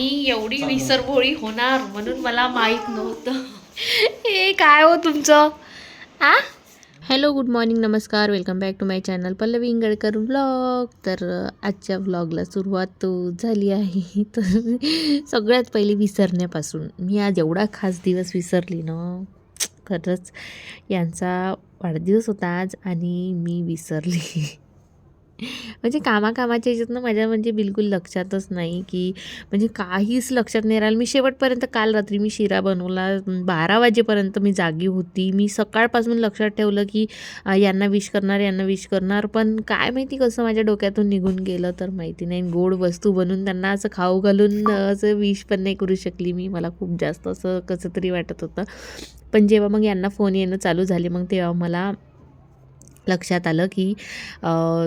मी एवढी विसरभोळी होणार म्हणून मला माहीत नव्हतं. हे काय हो तुमचं? आ? हॅलो गुड मॉर्निंग नमस्कार. Welcome back to my channel Pallavi Ingadkar vlog तर आजच्या व्लॉगला सुरुवात झाली आहे. तर सगळ्यात पहिली विसरण्यापासून. मी आज एवढा खास दिवस विसरली ना. खरंच यांचा वाढदिवस होता आज आणि मी विसरली. म्हणजे कामाकामाच्या याच्यातनं माझ्या म्हणजे बिलकुल लक्षातच नाही की म्हणजे काहीच लक्षात नाही राहिलं. मी शेवटपर्यंत काल रात्री मी शिरा बनवला. बारा वाजेपर्यंत मी जागी होती. मी सकाळपासून लक्षात ठेवलं की यांना विश करणार यांना विश करणार. पण काय माहिती कसं माझ्या डोक्यातून निघून गेलं तर माहिती नाही. गोड वस्तू बनवून त्यांना असं खाऊ घालून असं विश पण नाही करू शकली मी. मला खूप जास्त असं कसं तरी वाटत होतं. पण जेव्हा मग यांना फोन येणं चालू झाले मग तेव्हा मला लक्षात आलं की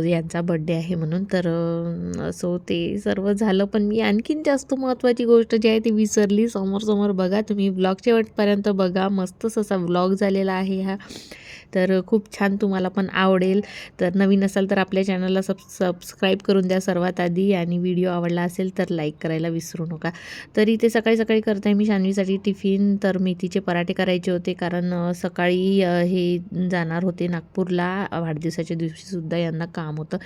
यांचा बड्डे आहे म्हणून. तर अ, सो ते सर्व झालं. पण मी आणखीन जास्त महत्त्वाची गोष्ट जी आहे ती विसरली. समोर समोर बघा. तुम्ही ब्लॉग शेवटपर्यंत बघा. मस्तच असा ब्लॉग झालेला आहे हा. तर खूप छान तुम्हाला पण आवडेल. तर नवीन असाल तर आपल्या चॅनलला सब सबस्क्राईब करून द्या सर्वात आधी आणि व्हिडिओ आवडला असेल तर लाईक करायला विसरू नका. तर इथे सकाळी सकाळी करताय मी शानवीसाठी टिफिन तर मेथीचे पराठे करायचे होते कारण सकाळी हे जाणार होते नागपूरला. वाढदिवसाच्या दिवशीसुद्धा यांना काम होतं.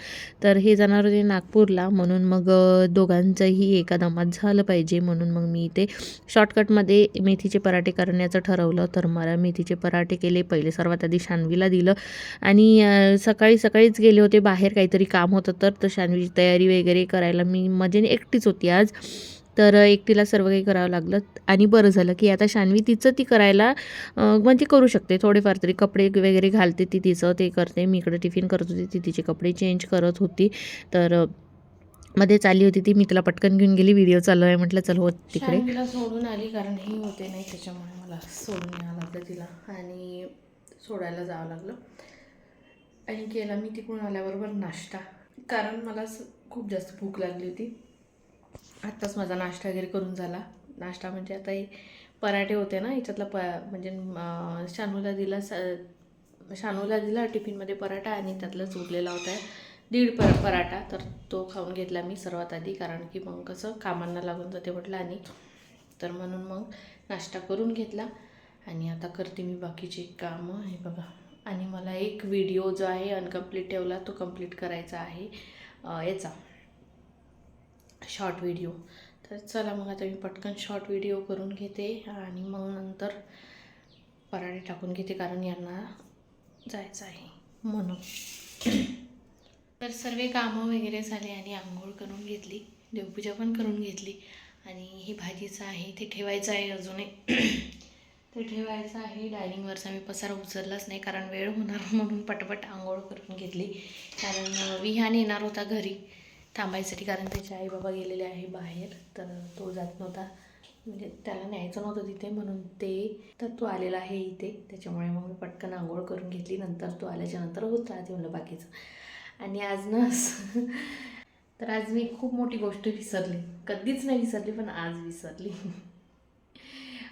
तर हे जाणार होते नागपूरला. म्हणून मग दोघांचंही एका दमात झालं पाहिजे. म्हणून मग मी इथे शॉर्टकटमध्ये मेथीचे पराठे करण्याचं ठरवलं. तर मला मेथीचे पराठे केले. पहिले सर्वात आधी शान्वीला दिलं. आणि सकाळी सकाळीच गेले होते बाहेर काहीतरी काम होतं तर तर शान्वीची तयारी वगैरे करायला मी मजेने एकटीच होती आज. तर एकटीला सर्व काही करावं लागलं आणि बरं झालं की आता शान्वी तिचं ती करायला म्हणजे करू शकते. थोडेफार तरी कपडे वगैरे घालते ती तिचं ते करते. मी इकडे टिफिन करत होती ती तिचे कपडे चेंज करत होती. तर मध्ये चालली होती ती. मी तिला पटकन घेऊन गेली. व्हिडिओ चालू आहे म्हटलं चल हो तिकडे. सोडून आली कारण ही होते नाही त्याच्यामुळे मला सोडून यावं तिला. आणि सोडायला जावं लागलं. आणि केला मी तिकडून आल्याबरोबर नाश्ता. कारण मला स- खूप जास्त भूक लागली होती. आत्ताच माझा नाश्ता वगैरे करून झाला. नाश्ता म्हणजे आता हे पराठे होते ना याच्यातला प म्हणजे शानूला दिला स शानूला दिला टिफिनमध्ये पराठा आणि त्यातलाच उरलेला होता दीड पर पराठा. तर तो खाऊन घेतला मी सर्वात आधी कारण की मग कसं कामांना लागून जाते म्हटलं आणि तर म्हणून मग नाश्ता करून घेतला. आणि आता करते मी बाकीचे कामं. हे बघा. आणि मला एक व्हिडिओ जो आहे अनकम्प्लीट ठेवला तो कंप्लीट करायचा आहे. याचा. शॉर्ट व्हिडिओ तर चला मग आता मी पटकन शॉर्ट व्हिडिओ करून घेते आणि मग नंतर पराठे टाकून घेते कारण यांना जायचं आहे म्हणून. तर सर्व कामं वगैरे झाले आणि आंघोळ करून घेतली. देवपूजा पण करून घेतली. आणि ही भाजीचं आहे ते ठेवायचं आहे अजूनही. ते ठेवायचं आहे. डायनिंगवरचा मी पसारा उचललाच नाही कारण वेळ होणार म्हणून पटपट आंघोळ करून घेतली. कारण विहान येणार होता घरी थांबायसाठी कारण त्याचे आई बाबा गेलेले आहे बाहेर. तर तो जात नव्हता. म्हणजे त्याला न्यायचं नव्हतं तिथे म्हणून ते तर तो आलेला आहे इथे. त्याच्यामुळे मग मी पटकन आंघोळ करून घेतली. नंतर तो आल्याच्यानंतर होत. राहते म्हणलं बाकीचं. आणि आज ना तर आज मी खूप मोठी गोष्ट विसरली. कधीच नाही विसरली पण आज विसरली.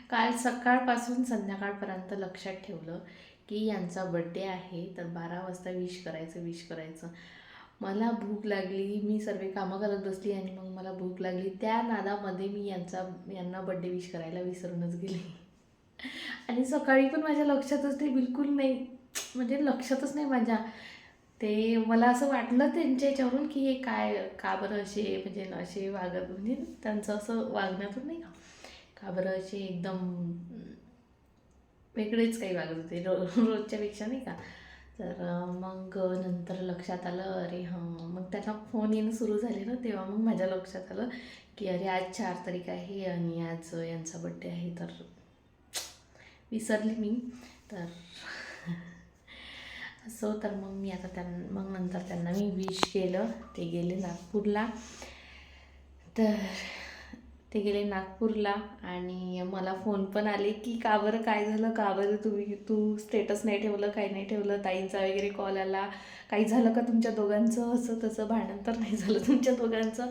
काल सकाळपासून संध्याकाळपर्यंत लक्षात ठेवलं की यांचा बड्डे आहे तर बारा वाजता विश करायचं विश करायचं. मला भूक लागली मी सर्व कामं करत बसली आणि मग मला भूक लागली. त्या नादामध्ये मी यांचा यांना बड्डे विश करायला विसरूनच गेले. आणि सकाळी पण माझ्या लक्षातच ते बिलकुल नाही. म्हणजे लक्षातच नाही माझ्या. ते मला असं वाटलं त्यांच्या याच्यावरून की हे काय का बरं असे म्हणजे असे वागत म्हणजे त्यांचं असं वागण्यातून नाही का? का बरं असे एकदम वेगळेच काही वागत होते. रो रोजच्यापेक्षा नाही का? तर मग नंतर लक्षात आलं अरे हां मग त्यांना फोन येणं सुरू झाले ना तेव्हा मग माझ्या लक्षात आलं की अरे आज चार तारीख आहे आणि आज यांचा बड्डे आहे तर विसरली मी. तर असो तर मग मी आता त्यां मग नंतर त्यांना मी विश केलं ते गेले नागपूरला. तर ते गेले नागपूरला आणि मला फोन पण आले की का बरं? काय झालं? का बरं? तुम्ही तू स्टेटस नाही ठेवलं काही नाही ठेवलं? ताईंचा वगैरे कॉल आला. काही झालं का तुमच्या दोघांचं? असं तसं भांडण तर नाही झालं तुमच्या दोघांचं.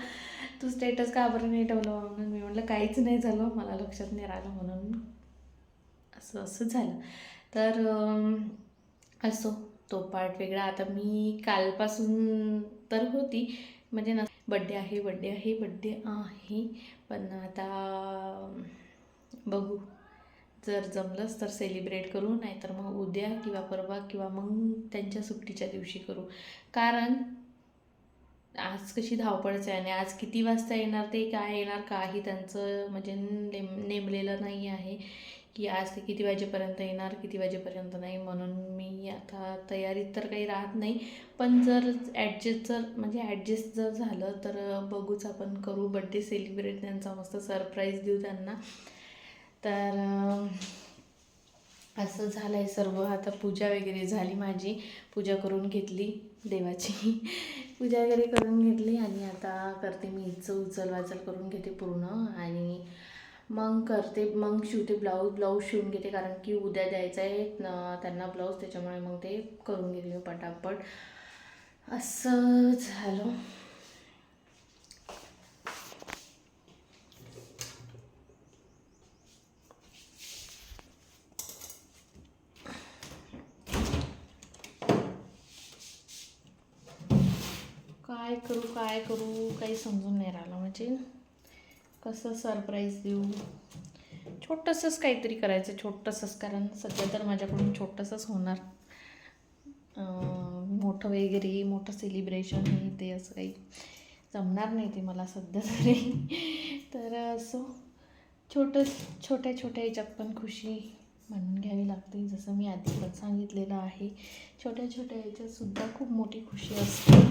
तू स्टेटस का बरं नाही ठेवलं? म्हणून मी म्हटलं काहीच नाही झालं. मला लक्षात नाही राहिलं म्हणून. असं असं झालं. तर असो. तो पार्ट वेगळा. आता मी कालपासून तर होती. म्हणजे न बड्डे आहे बड्डे आहे बड्डे आहे. पण आता बघू. जर जमलंच तर सेलिब्रेट करू नाहीतर मग उद्या किंवा परवा किंवा मग त्यांच्या सुट्टीच्या दिवशी करू. कारण आज कशी धावपळच आहे आणि आज किती वाजता येणार ते काय येणार काही त्यांचं म्हणजे नेम नेमलेलं नाही आहे. की आज ते किती वाजेपर्यंत येणार किती वाजेपर्यंत नाही म्हणून मी आता तयारीत तर काही राहत नाही. पण जर ॲडजस्ट जर म्हणजे ॲडजस्ट जर झालं तर बघूच आपण करू बड्डे सेलिब्रेट त्यांचा मस्त सरप्राईज देऊ त्यांना. तर असं झालं आहे सर्व. आता पूजा वगैरे झाली माझी. पूजा करून घेतली देवाची. पूजा वगैरे करून घेतली आणि आता करते मी इचं उचल वाचल करून घेते पूर्ण. आणि मग करते मग शिवते ब्लाऊज ब्लाऊज शिवून घेते कारण की उद्या द्यायचं आहे त्यांना ब्लाऊज त्याच्यामुळे मग ते करून घेते मी पटापट. असं झालं. काय करू काय करू काही समजून नाही राहिलं म्हणजे. कसं सरप्राईज देऊ? छोटंसंच काहीतरी करायचं छोटंसंच कारण सध्या तर माझ्याकडून छोटंसंच होणार. मोठं वगैरे मोठं सेलिब्रेशन हे ते असं काही जमणार नाही ते मला सध्या तरी. तर असं छोटं छोट्या छोट्या याच्यात पण खुशी म्हणून घ्यावी लागते. जसं मी आधी पण सांगितलेलं आहे छोट्या छोट्या याच्यात सुद्धा खूप मोठी खुशी असते.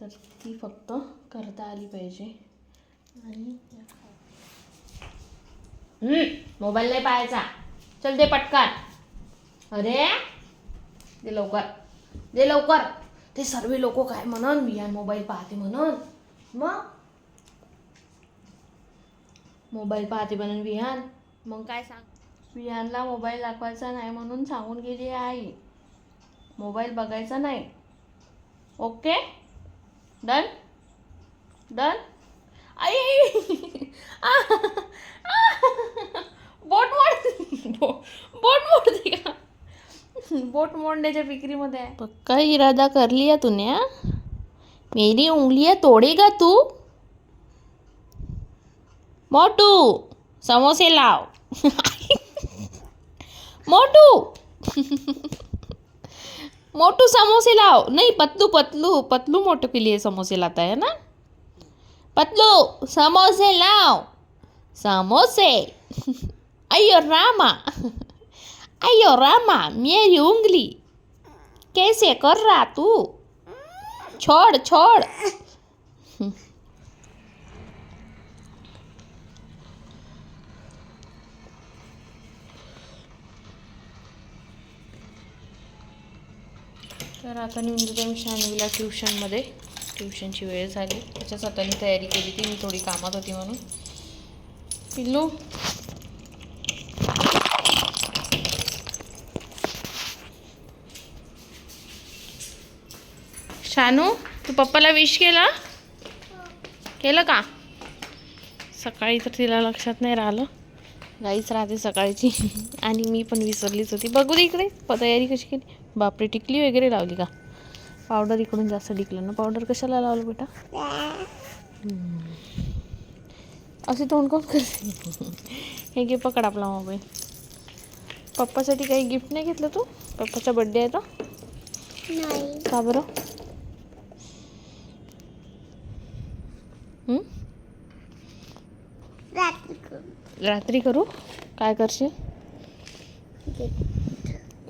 तर ती फक्त करता आली पाहिजे. मोबाईल नाही पाहायचा. चल दे पटकन. अरे दे लवकर. दे लवकर. ते सर्व लोक काय म्हणन? मी या मोबाईल पाहते म्हणून. मग? मोबाईल पाहते म्हणून विहान. मग काय सांग? विहानला मोबाईल दाखवायचा नाही म्हणून सांगून गेली आई. मोबाईल बघायचा नाही. ओके डन डन आई! बोट मोड बोट मोडते का? बोट मोडण्याच्या विक्रीमध्ये आहे. पक्का इरादा कर लिया तूने मेरी मेरी आहे तोड़ेगा तू? मोटू समोसे लाव. मोटू! मोटू समोसे लाव. नहीं पतलू पतलू पतलू मोटू के लिए समोसे लाता है ना? पतलू समोसे लाओ समोसे अयो रामा अयो रामा मेरी उंगली कैसे कर रहा तू छोड़ छोड़ तर आता निघून जाते मी शानवीला ट्युशनमध्ये ट्युशनची वेळ झाली. त्याच्याच आता मी तयारी केली. ती मी थोडी कामात होती म्हणून. पिल्लू. शानू तू पप्पाला विश केला? केलं का? सकाळी तर तिला लक्षात नाही राहिलं. गाईच राहते सकाळची. आणि मी पण विसरलीच होती. बघू दे इकडे. तयारी कशी केली? बापरे टिकली वगैरे लावली का? पावडर इकडून जास्त टिकलं ना? पावडर कशाला लावलं बेटा. असे तोंड कोण करते? हे घे पकड आपला मोबाईल. पप्पासाठी काही गिफ्ट नाही घेतलं तू? पप्पाचा बड्डे आहे तर नाही. का बरं? रात्री करू. रात्री करू? काय करशील?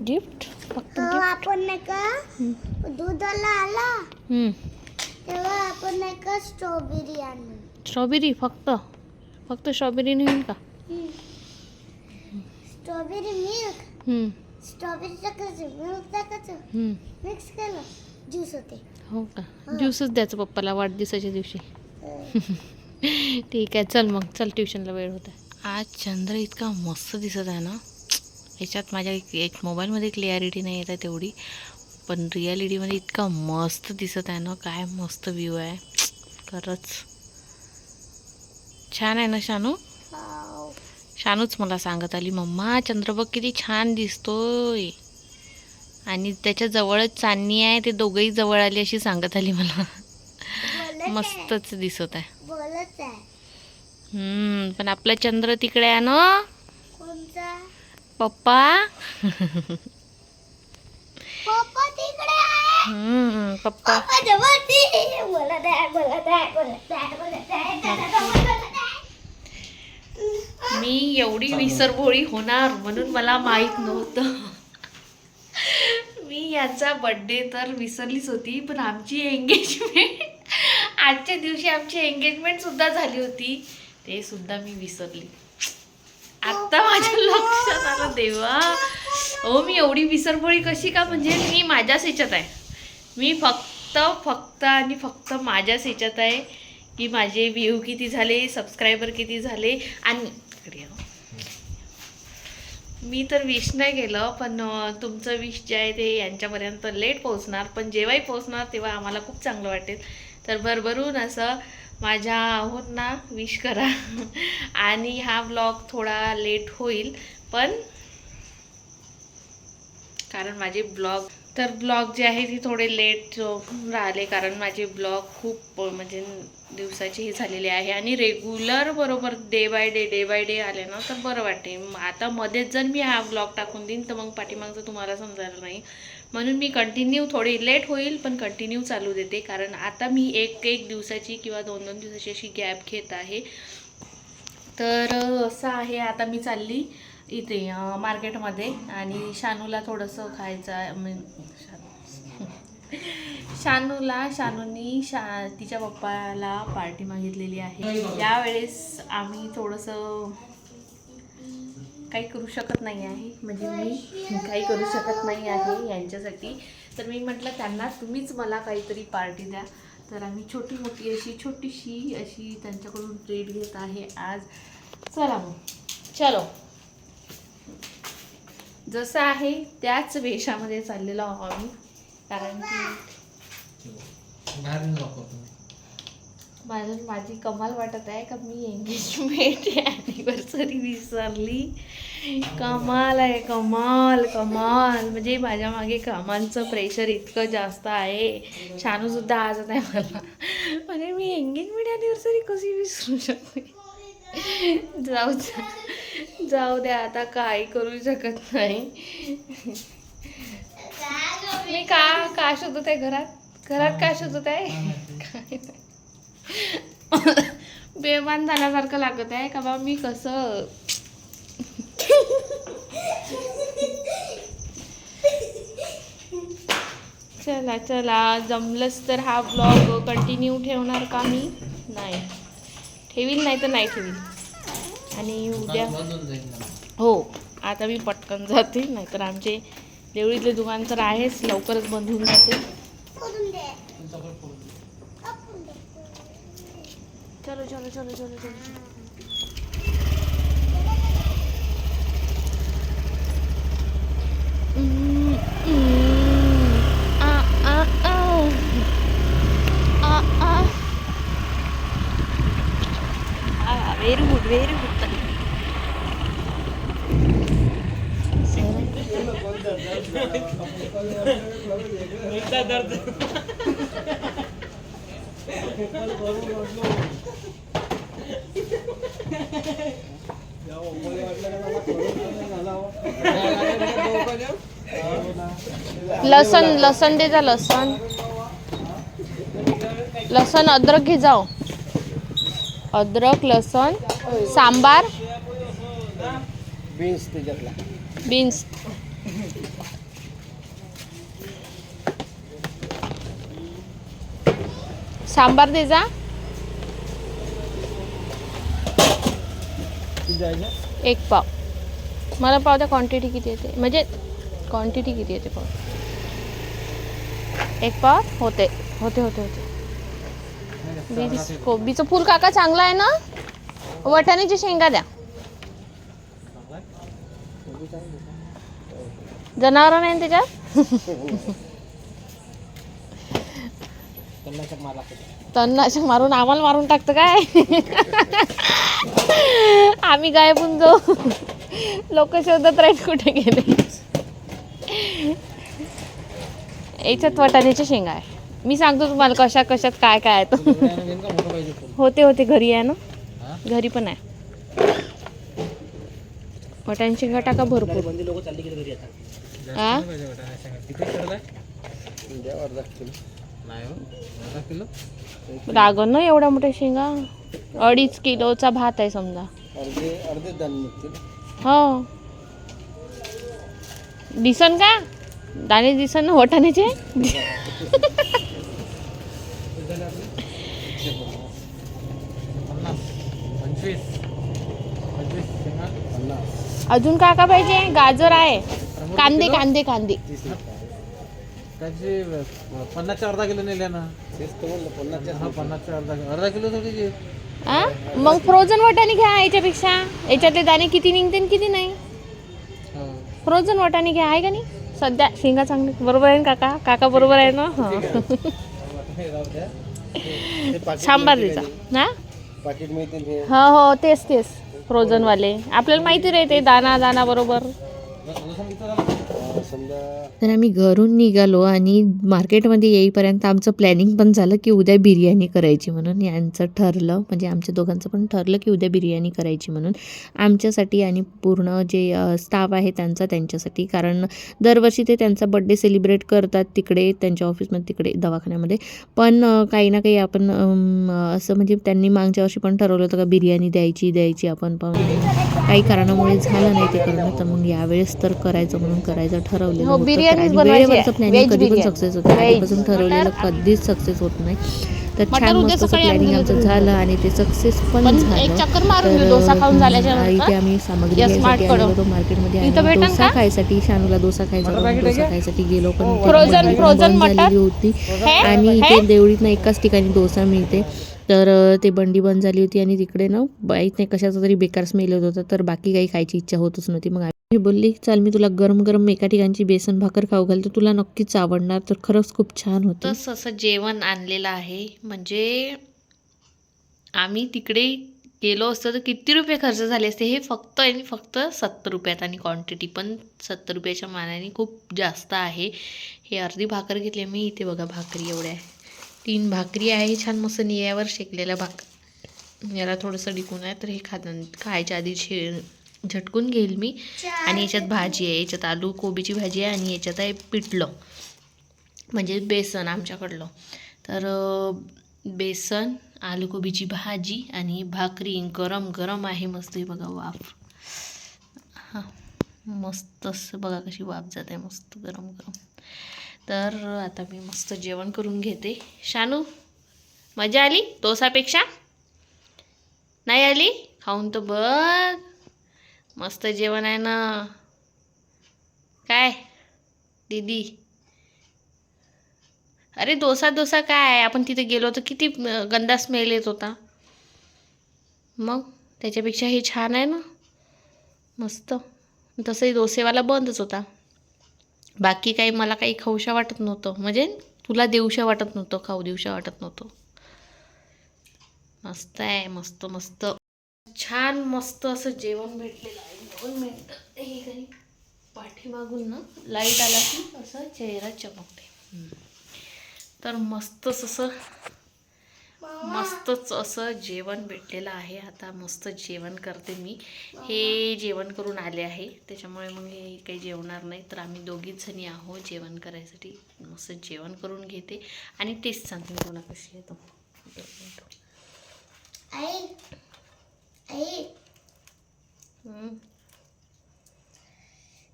गिफ्ट आपण नाही का दुधाला आला हं. तेव्हा आपण नाही का स्ट्रॉबेरी आणू स्ट्रॉबेरी फक्त. फक्त स्ट्रॉबेरी होईल का? स्ट्रॉबेरी मिल्क हं, स्ट्रॉबेरी टाकायचं मिल्क टाकायचं हं. मिक्स केलं. ज्यूस होते. हो का? ज्यूसच द्यायचं पप्पाला वाढदिवसाच्या दिवशी. अं, ठीक आहे चल मग. चल ट्युशनला वेळ होता आज चंद्र इतका मस्त दिसत आहे ना? याच्यात माझ्या एक मोबाईलमध्ये क्लिअरिटी नाही येत आहे तेवढी. पण रियालिटीमध्ये इतका मस्त दिसत आहे ना काय मस्त व्ह्यू आहे. खरंच. छान आहे ना शानू. शानूच मला सांगत आली मम्मा चंद्र बघ किती छान दिसतोय. आणि त्याच्या जवळच चांदणी आहे ते दोघंही जवळ आली अशी सांगत आली मला. मस्तच दिसत आहे. पण आपला चंद्र तिकडे आहे ना? पप्पा? पप्पा. मी एवढी विसरभोळी होणार म्हणून मला माहीत नव्हतं. मी याचा बड्डे तर विसरलीच होती पण आमची एंगेजमेंट आजच्या दिवशी आमची एंगेजमेंट सुद्धा झाली होती. ते सुद्धा मी विसरली. आता माझ्या लक्षात आलं देवा. हो मी एवढी विसरभोळी कशी का? म्हणजे मी माझ्याच ह्याच्यात आहे. मी फक्त फक्त आणि फक्त माझ्याच ह्याच्यात आहे की माझे व्ह्यू किती झाले सबस्क्रायबर किती झाले आणि. मी तर विश नाही केलं पण तुमचं विश जे आहे ते यांच्यापर्यंत लेट पोहोचणार. पण जेव्हाही पोहोचणार तेव्हा आम्हाला खूप चांगलं वाटेल. तर भरभरून असं माझ्या आहोत ना विश करा. आणि हा ब्लॉग थोडा लेट होईल पण कारण माझे ब्लॉग तर ब्लॉग जे आहे ते थोडे लेट राहिले कारण माझे ब्लॉग खूप म्हणजे दिवसाचे हे झालेले आहे. आणि रेग्युलर बरोबर day by day day by day आले ना तर बरं वाटते. आता मध्येच जर मी हा ब्लॉग टाकून देईन तर मग पाठीमागचं तुम्हाला समजायला नाही म्हणून मी कंटिन्यू थोडी लेट होईल पण कंटिन्यू चालू देते. कारण आता मी एक एक दिवसाची किंवा दोन दोन दिवसाची अशी गॅप घेत आहे. तर असं आहे. आता मी चालली इथे मार्केटमध्ये आणि शानूला थोडंसं खायचं आहे. शानूला शानूनी शा तिच्या पप्पाला पार्टी मागितलेली आहे. यावेळेस आम्ही थोडंसं काही करू शकत नाही आहे. म्हणजे मी काही करू शकत नाही आहे यांच्यासाठी. तर मी म्हटलं त्यांना तुम्हीच मला काहीतरी पार्टी द्या. तर आम्ही छोटी मोठी अशी छोटीशी अशी त्यांच्याकडून ट्रीट घेत आहे. आज चला मग. चलो. जसं आहे त्याच वेशामध्ये चाललेलो आहो आम्ही. कारण की माझं माझी कमाल वाटत आहे का मी एंगेजमेंट ॲनिव्हर्सरी विसरली? कमाल आहे कमाल कमाल. म्हणजे माझ्या मागे कामांचं प्रेशर इतकं जास्त आहे. शानू सुद्धा आजत आहे मला. म्हणजे मी एंगेजमेंट ॲनिव्हर्सरी कशी विसरू शकते? जाऊ द्या. जाऊ द्या आता काय करू शकत नाही. मी का का शोधत आहे घरात? घरात का शोधत आहे? काय नाही. बेमान झाल्यासारखं लागत आहे का बा? मी कसं? चला चला. जमलंच तर हा ब्लॉग कंटिन्यू ठेवणार का मी? नाही. ठेवील नाही तर नाही ठेवील आणि उद्या हो. आता मी पटकन जाते नाहीतर आमचे देवळीतले दुकान तर आहेच. लवकरच बंद होऊन जाते. चलो चलो चलो चलो चलो व्हेरी गुड व्हेरी गुड लसण लसण दे जा लसण. लसण अद्रक घे जाओ अद्रक लसण सांबार. Beans beans. सांबार दे जा. एक पाव. मला पाव त्या क्वांटिटी किती येते? म्हणजे क्वांटिटी किती येते पाव? एक पाव होते होते होते होते. कोबीचं फूल काका चांगलं आहे ना? वटाण्याची शेंगा द्या. जनावर नाही त्याच्यात? तणनाशक मारून आम्हाला मारून टाकतं काय? आम्ही गायबून जाऊ. लोक शोधत राहील कुठे गेले. याच्यात वाटाण्याच्या शेंगा आहे. मी सांगतो तुम्हाला कशा कशात काय काय आहे होते होते घरी आहे ना? घरी पण आहे. वाटाण्याची शेंगा टाका भरपूर. हो लागन ना एवढ्या मोठ्या शेंगा? अडीच किलोचा भात आहे समजा. हो. दिसन का? दाणे दिसन ना वाटाण्याचे अजून का का पाहिजे? गाजर आहे. कांदे कांदे कांदे. पन्नासच्या अर्धा किलो नेल्या ना पन्नासच्या अर्धा किलो अर्धा किलो थोडी मग फ्रोझन वाटाणे घ्या याच्यापेक्षा. याच्यातले दाणे किती निघते किती नाही? हो. फ्रोझन वाटाणे घ्या आहे का नाही? सध्या शेंगा चांगली बरोबर आहे ना काका? काका बरोबर आहे ना? हा. हे सांबार? पाकिट मिळतील. हे? हो. हो तेच तेच. फ्रोझन वाले. आपल्याला माहिती राहते दाना दाना बरोबर. तर आम्ही घरून निघालो आणि मार्केटमध्ये येईपर्यंत आमचं प्लॅनिंग पण झालं की उद्या बिर्याणी करायची म्हणून. यांचं ठरलं म्हणजे आमच्या दोघांचं पण ठरलं की उद्या बिर्याणी करायची म्हणून. आमच्यासाठी आणि पूर्ण जे स्टाफ आहे त्यांचा त्यांच्यासाठी. कारण दरवर्षी ते त्यांचा बड्डे सेलिब्रेट करतात तिकडे त्यांच्या ऑफिसमध्ये तिकडे दवाखान्यामध्ये. पण काही ना काही आपण असं म्हणजे त्यांनी मागच्या वर्षी पण ठरवलं होतं का बिर्याणी द्यायची द्यायची आपण. पण काही कारणामुळे झालं नाही ते करणं. तर मग यावेळेस तर करायचं म्हणून करायचं ठरवलं. ठरवलेलं प्लॅनिंग कधी पण सक्सेस होतं आधीपासून ठरवलेलं कधीच सक्सेस होत नाही. तर छान मस्त प्लॅनिंग आमचं झालं आणि ते सक्सेस पण झालं. तर अ, इथे आम्ही सामग्री घ्यायसाठी आलेलो होतो मार्केटमध्ये आणि डोसा खायसाठी शानूला डोसा खायचा डोसा खायसाठी गेलो पण बंद झालेली होती. आणि इथे देवळीतनं एकाच ठिकाणी डोसा मिळते. तर ते बंडी बंद झाली होती आणि तिकडे ना बाईत नाही कशाचा तरी बेकार स्मेल होत होता तर बाकी काही खायची इच्छा होतच नव्हती. मग मी बोलली चल मी तुला गरम गरम एका ठिकाणची बेसन भाकर खाऊ घालतो तुला नक्कीच आवडणार. तर खरंच खूप छान होतं. तसं असं जेवण आणलेलं आहे. म्हणजे आम्ही तिकडे गेलो असतो तर किती रुपये खर्च झाले असते हे फक्त आणि फक्त सत्तर रुपयात आणि क्वांटिटी पण सत्तर रुपयाच्या मानाने खूप जास्त आहे. हे अर्धी भाकर घेतली मी. इथे बघा भाकरी एवढ्या आहे तीन भाकरी आहे छान मस्त नियावर शेकलेल्या भाकर याला थोडंसं डिकून आहे तर हे खात खायच्या आधी शे झटकून घेईल मी. आणि याच्यात भाजी आहे याच्यात आलू कोबीची भाजी आहे आणि याच्यात आहे पिठलं. म्हणजे बेसन आमच्याकडलं. तर बेसन आलू कोबीची भाजी आणि भाकरी गरम गरम आहे मस्त. हे बघा वाफ. हां मस्त असं बघा कशी वाफ जात आहे मस्त गरम गरम. तर आता मी मस्त जेवण करून घेते. शानू मजा आली? डोसापेक्षा? नाही आली? खाऊन तर बघ. मस्त जेवण आहे ना. काय? दीदी. अरे डोसा डोसा काय? आपण तिथे गेलो तर किती गंदा स्मेल येत होता. मग? त्याच्यापेक्षा हे छान आहे ना. मस्त. तसंही डोसेवाला बंदच होता. बाकी काही मला काही खाऊशा वाटत नव्हतं. म्हणजे तुला देऊशा वाटत नव्हतं खाऊ देऊशा वाटत नव्हतं. मस्त आहे मस्त मस्त. छान मस्त असं जेवण भेटलेलं आहे. दोन मिनटं. हे काही पाठीमागून ना लाइट आला की असं चेहरा चमकते. तर मस्तच असं मस्तच असं जेवण भेटलेलं आहे. आता मस्त जेवण करते मी. हे जेवण करून आले आहे. त्याच्यामुळे मग हे काही जेवणार नाही. तर आम्ही दोघीच जणी आहो जेवण करायसाठी. मस्त जेवण करून घेते. आणि टेस्ट सांगते मी कोणा कशी येतो एक आई.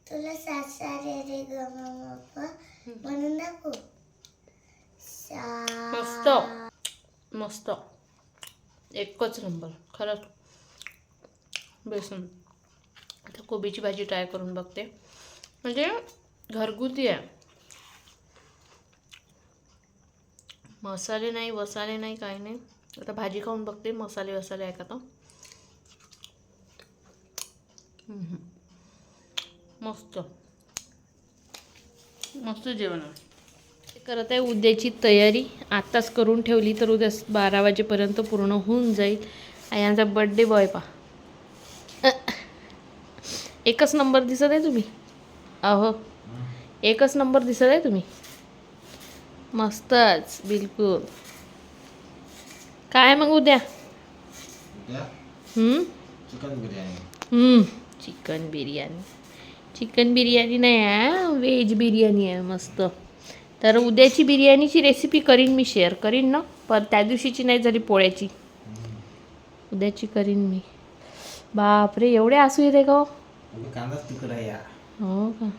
तुला सात सारे रे ग म्हणून दाखव मस्त. मस्त. एकच नंबर. खरंच. बेसन. आता कोबीची भाजी ट्राय करून बघते. म्हणजे घरगुती आहे. मसाले नाही वसाले नाही काही नाही. आता भाजी खाऊन बघते. मसाले वसाले आहे का तर. मस्त. मस्त जेवण आहे. करत आहे उद्याची तयारी. आत्ताच करून ठेवली तर उद्या बारा वाजेपर्यंत पूर्ण होऊन जाईल. आणि यांचा बड्डे बॉय पा एकच नंबर दिसत आहे तुम्ही? अहो. एकच नंबर दिसत आहे तुम्ही? मस्तच बिलकुल. काय मग उद्या? हम्म? चिकन बिर्याणी. हम्म, चिकन बिर्याणी. चिकन बिर्याणी नाही आहे व्हेज बिर्याणी आहे मस्त. तर उद्याची बिर्याणीची रेसिपी करीन मी शेअर करीन ना? पण त्या दिवशीची नाही झाली पोळ्याची. उद्याची करीन मी. बापरे एवढे आसू येते का हो? हो का?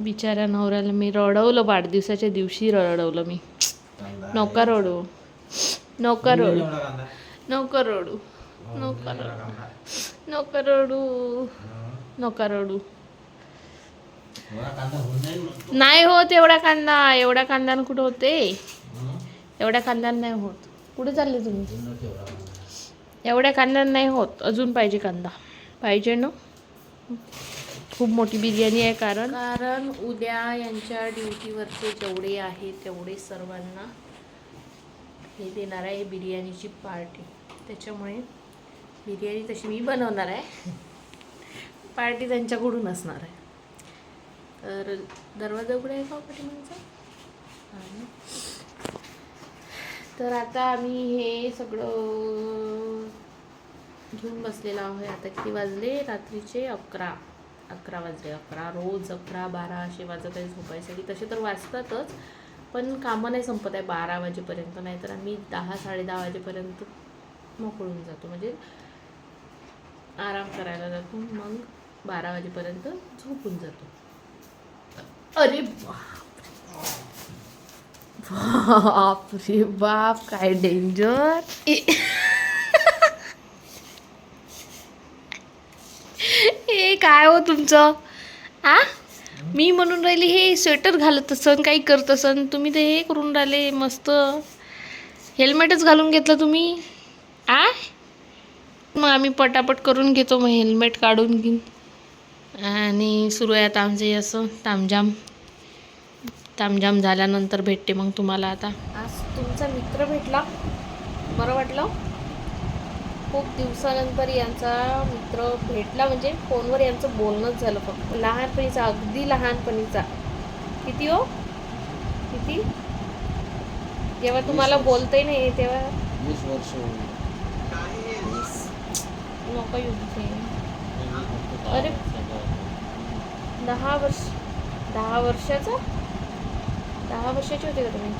बिचाऱ्या नवऱ्याला मी रडवलं वाढदिवसाच्या दिवशी रडवलं मी. नौका रडू. नौका रडू. नौका रडू. नौका रडू. नौका रडू कांदा. नाही होत एवढा कांदा. एवढ्या कांद्यानं कुठं होते? एवढ्या कांद्यानं नाही होत. कुठे चालले तुम्ही? एवढ्या कांद्यानं नाही होत. अजून पाहिजे कांदा. पाहिजे ना? खूप मोठी बिर्याणी आहे कारण. कारण उद्या यांच्या ड्युटीवरचे जेवढे आहे तेवढे सर्वांना हे देणार आहे बिर्याणीची पार्टी. त्याच्यामुळे बिर्याणी तशी मी बनवणार आहे. पार्टी त्यांच्याकडून असणार आहे. तर दरवाजा उघडा आहे का हो पाठीमागचा? आणि तर आता आम्ही हे सगळं घेऊन बसलेलो आहे आता किती वाजले? रात्रीचे अकरा. अकरा वाजले. अकरा. रोज अकरा बारा असे वाजत आहे झोपायसाठी. तसे तर वाजतातच. पण कामं नाही संपत आहे. बारा वाजेपर्यंत. नाहीतर आम्ही दहा साडेदहा वाजेपर्यंत मोकळून जातो. म्हणजे आराम करायला जातो मग बारा वाजेपर्यंत झोपून जातो. अरे बाप रे बाप काय डेंजर हे काय हो तुमचं? आ? मी म्हणून राहिली हे स्वेटर घालत असन काही करत असन तुम्ही ते हे करून राहिले मस्त. हेल्मेटच घालून घेतलं तुम्ही. आ? मग आम्ही पटापट करून घेतो मग हेल्मेट काढून घेईन आणि सुरू आहे आता आमचे असं तामजाम तामजाम झाल्यानंतर भेटते मग तुम्हाला आता. आज तुमचा मित्र भेटला. बरं वाटलं. खूप दिवसानंतर यांचा मित्र भेटला. म्हणजे फोनवर यांचं बोलणंच झालं फक्त. लहानपणीचा अगदी लहानपणीचा. किती हो? किती? जेव्हा तुम्हाला बोलताही नाही तेव्हा? वीस वर्ष येऊ तिथे. अरे. दहा वर्ष दहा वर्षाचा दहा वर्षाचे होते का तुम्ही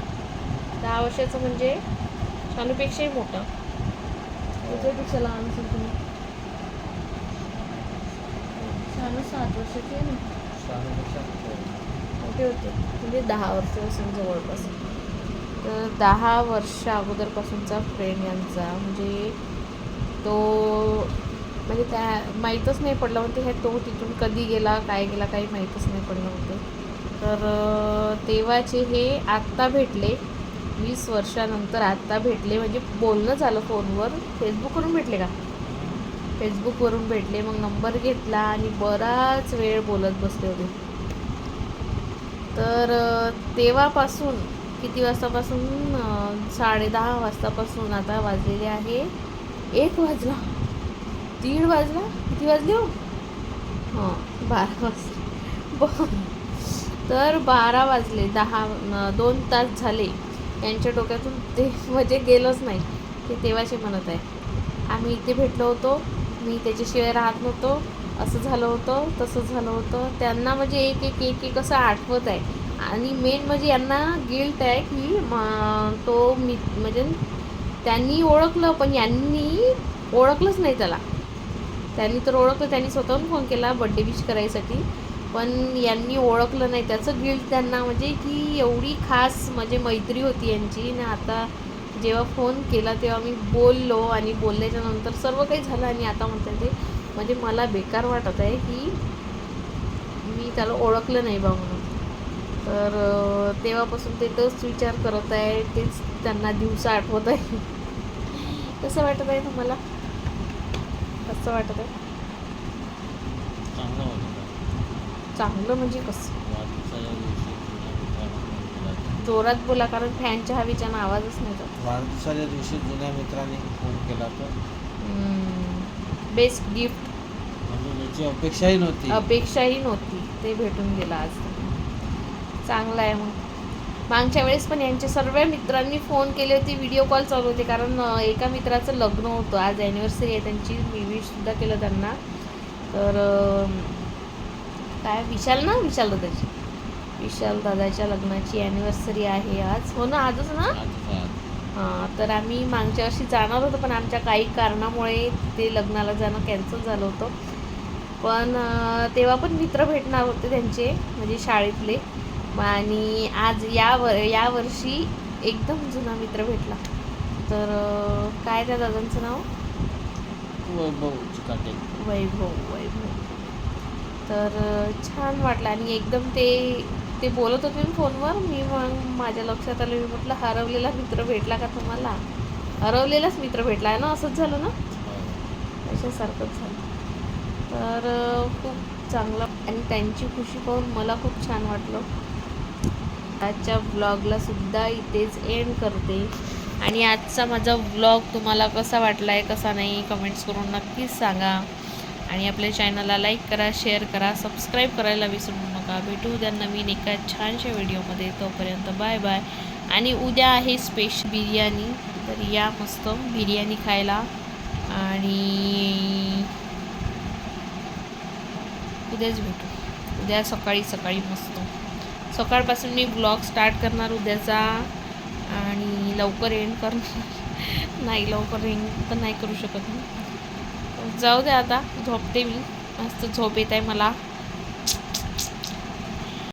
दहा वर्षाचं म्हणजे शानूपेक्षाही मोठं त्याच्यापेक्षा लहान असेल तुम्ही शानू सात वर्षाची आहे ना. मोठे होते म्हणजे दहा वर्षापासून जवळपास तर दहा वर्ष अगोदरपासूनचा फ्रेंड यांचा म्हणजे तो म्हणजे त्या माहीतच नाही पडलं म्हणते हे तो तिथून कधी गेला काय गेला काही माहीतच नाही पडलं होतं तर तेव्हाचे हे आत्ता भेटले वीस वर्षानंतर आत्ता भेटले म्हणजे बोलणं झालं फोनवर फेसबुकवरून भेटले का? फेसबुकवरून भेटले मग नंबर घेतला आणि बराच वेळ बोलत बसले होते. तर तेव्हापासून किती वाजतापासून? साडेदहा वाजतापासून आता वाजलेले आहे. एक वाजला. दीड वाजला? किती वाजले हो? हां बारा वाजले. ब तर बारा वाजले दहा दोन तास झाले. यांच्या डोक्यातून ते म्हणजे गेलंच नाही ते तेव्हाचे म्हणत आहे. आम्ही इथे भेटलो होतो मी त्याच्याशिवाय राहत नव्हतो असं झालं होतं तसं झालं होतं. त्यांना म्हणजे एक एक एक एक असं आठवत आहे. आणि मेन म्हणजे यांना गिल्ट आहे की म- तो मी म्हणजे त्यांनी ओळखलं पण यांनी ओळखलंच नाही त्याला. त्यांनी तर ओळखलं त्यांनी स्वतःहून फोन केला बड्डे विश करायसाठी. पण यांनी ओळखलं नाही. त्याचं गिल्ट त्यांना म्हणजे की एवढी खास म्हणजे मैत्री होती यांची. आणि आता जेव्हा फोन केला तेव्हा मी बोललो आणि बोलल्याच्या नंतर सर्व काही झालं आणि आता म्हणते ते म्हणजे मला बेकार वाटत आहे की मी त्याला ओळखलं नाही बा म्हणून. तर तेव्हापासून ते तोच विचार करत आहे. तेच त्यांना दिवसा आठवत आहे. कसं वाटत आहे तुम्हाला? कसं वाटत आहे चांगलं म्हणजे कसं. जोरात बोला कारण फॅनच्या हवेच्यानं आवाजच नाही जात. वाढदिवसाच्या दिवशी जुन्या मित्राने फोन केला तर? बेस्ट गिफ्ट म्हणजे याची अपेक्षाही नव्हती. अपेक्षाही नव्हती. ते भेटून गेलं आज. चांगलं आहे मग. मागच्या वेळेस पण यांच्या सर्व मित्रांनी फोन केले होते व्हिडिओ कॉल चालू होते. कारण एका मित्राचं लग्न होतं. आज ॲनिव्हर्सरी आहे त्यांची. मी विशसुद्धा केलं त्यांना. तर काय? विशाल ना? विशाल दादाची विशाल दादाच्या लग्नाची ॲनिव्हर्सरी आहे आज. हो ना? आजच ना? हां तर आम्ही मागच्या वर्षी जाणार होतो पण आमच्या काही कारणामुळे ते लग्नाला जाणं कॅन्सल झालं होतं. पण तेव्हा पण मित्र भेटणार होते त्यांचे म्हणजे शाळेतले. म आणि आज या व या वर्षी एकदम जुना मित्र भेटला. तर काय त्या दादांचं नाव? वैभव वैभव तर अं, छान वाटलं आणि एकदम ते ते बोलत होते ना फोनवर मी मग माझ्या लक्षात आलं मी म्हटलं हरवलेला मित्र भेटला का तुम्हाला? हरवलेलाच मित्र भेटला आहे ना? असंच झालं ना? अशासारखंच झालं. तर खूप चांगलं. आणि त्यांची खुशी पाहून मला खूप छान वाटलं. आजच्या ब्लॉगला सुद्धा इथेच एंड करते. आणि आजचा माझा ब्लॉग तुम्हाला कसा वाटला आहे कसा नाही कमेंट्स करून नक्कीच सांगा. आणि आपल्या चॅनलला लाईक करा शेअर करा सबस्क्राईब करायला विसरू नका. भेटू उद्या नवीन एका छानशा व्हिडिओमध्ये तोपर्यंत बाय बाय आणि उद्या आहे स्पेशल बिर्याणी. तर या मस्त बिर्याणी खायला. आणि उद्याच भेटू. उद्या सकाळी सकाळी मस्त. सकाळपासून मी ब्लॉग स्टार्ट करणार उद्याचा. आणि लवकर एंड करणार. नाही लवकर एंड तर नाही करू शकत मी. जाऊ द्या आता झोपते मी. मस्त झोप येत आहे मला.